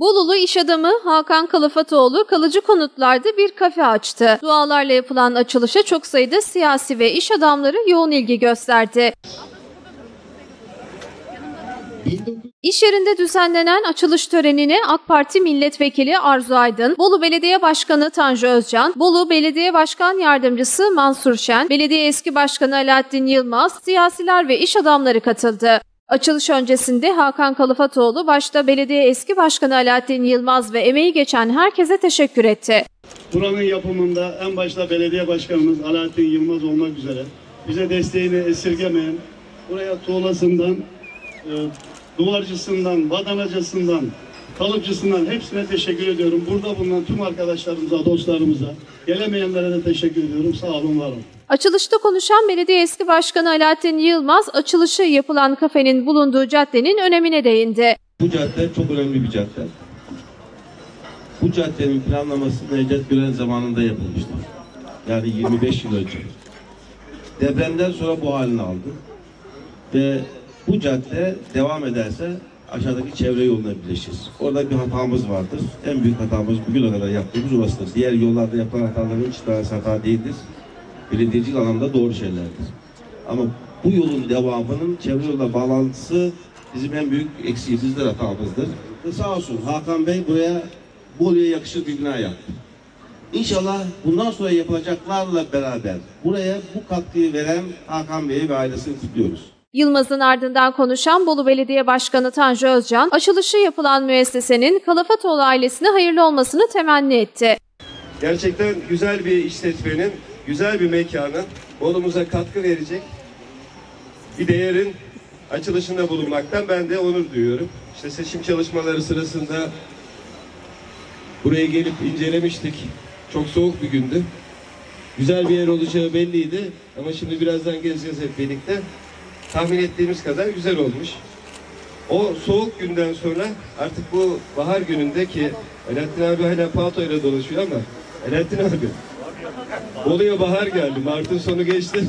Bolulu iş adamı Hakan Kalafatoğlu kalıcı konutlarda bir kafe açtı. Dualarla yapılan açılışa çok sayıda siyasi ve iş adamları yoğun ilgi gösterdi. İş yerinde düzenlenen açılış törenine AK Parti Milletvekili Arzu Aydın, Bolu Belediye Başkanı Tanju Özcan, Bolu Belediye Başkan Yardımcısı Mansur Şen, Belediye Eski Başkanı Alaaddin Yılmaz, siyasiler ve iş adamları katıldı. Açılış öncesinde Hakan Kalafatoğlu başta belediye eski başkanı Alaaddin Yılmaz ve emeği geçen herkese teşekkür etti. Buranın yapımında en başta belediye başkanımız Alaaddin Yılmaz olmak üzere bize desteğini esirgemeyen, buraya tuğlasından, e, duvarcısından, badanacısından, kalıpçısından hepsine teşekkür ediyorum. Burada bulunan tüm arkadaşlarımıza, dostlarımıza, gelemeyenlere de teşekkür ediyorum. Sağ olun, var olun. Açılışta konuşan belediye eski başkanı Alaaddin Yılmaz, açılışı yapılan kafenin bulunduğu caddenin önemine değindi. Bu cadde çok önemli bir cadde. Bu caddenin planlaması Necdet Gülen zamanında yapılmıştır. Yani 25 yıl önce. Depremden sonra bu halini aldı. Ve bu cadde devam ederse aşağıdaki çevre yoluna birleşiriz. Orada bir hatamız vardır. En büyük hatamız bugüne kadar yaptığımız orasıdır. Diğer yollarda yapılan hataların hiç tanesi hata değildir. Belediyecilik anlamda doğru şeylerdir. Ama bu yolun devamının çevre yoluna bağlantısı bizim en büyük eksiğimizdir, hatamızdır. Ve sağ olsun Hakan Bey buraya Bolu'ya yakışır bir bina yaptı. İnşallah bundan sonra yapılacaklarla beraber buraya bu katkıyı veren Hakan Bey'i ve ailesini kutluyoruz. Yılmaz'ın ardından konuşan Bolu Belediye Başkanı Tanju Özcan, açılışı yapılan müessesenin Kalafatoğlu ailesine hayırlı olmasını temenni etti. Gerçekten güzel bir işletmenin, güzel bir mekanın Bolu'muza katkı verecek bir değerin açılışında bulunmaktan ben de onur duyuyorum. İşte seçim çalışmaları sırasında buraya gelip incelemiştik. Çok soğuk bir gündü. Güzel bir yer olacağı belliydi ama şimdi birazdan gezeceğiz hep birlikte. Tahmin ettiğimiz kadar güzel olmuş. O soğuk günden sonra artık bu bahar gününde ki Alaaddin abi hala paltoyla dolaşıyor ama Alaaddin abi Bolu'ya bahar geldi. Mart'ın sonu geçti.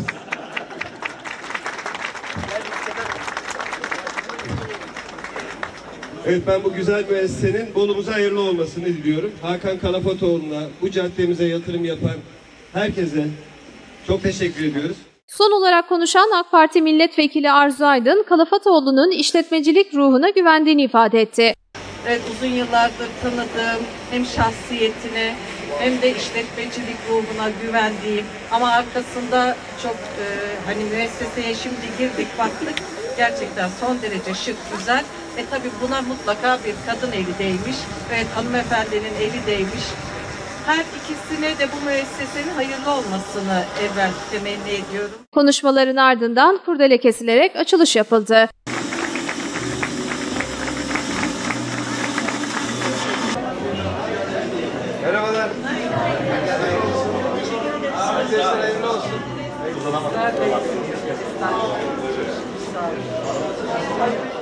Evet ben bu güzel müessesenin Bolu'muza hayırlı olmasını diliyorum. Hakan Kalafatoğlu'na, bu caddemize yatırım yapan herkese çok teşekkür ediyoruz. Son olarak konuşan AK Parti Milletvekili Arzu Aydın, Kalafatoğlu'nun işletmecilik ruhuna güvendiğini ifade etti. Evet uzun yıllardır tanıdığım hem şahsiyetine hem de işletmecilik ruhuna güvendiğim ama arkasında çok e, hani müesseseye şimdi girdik baktık. Gerçekten son derece şık güzel. Ve tabii buna mutlaka bir kadın eli değmiş evet hanımefendinin eli değmiş her ikisine de bu müessesenin hayırlı olmasını evvel temenni ediyorum. Konuşmaların ardından kurdele kesilerek açılış yapıldı. Merhabalar. Arkadaşlar hayırlı olsun. Sağ olun.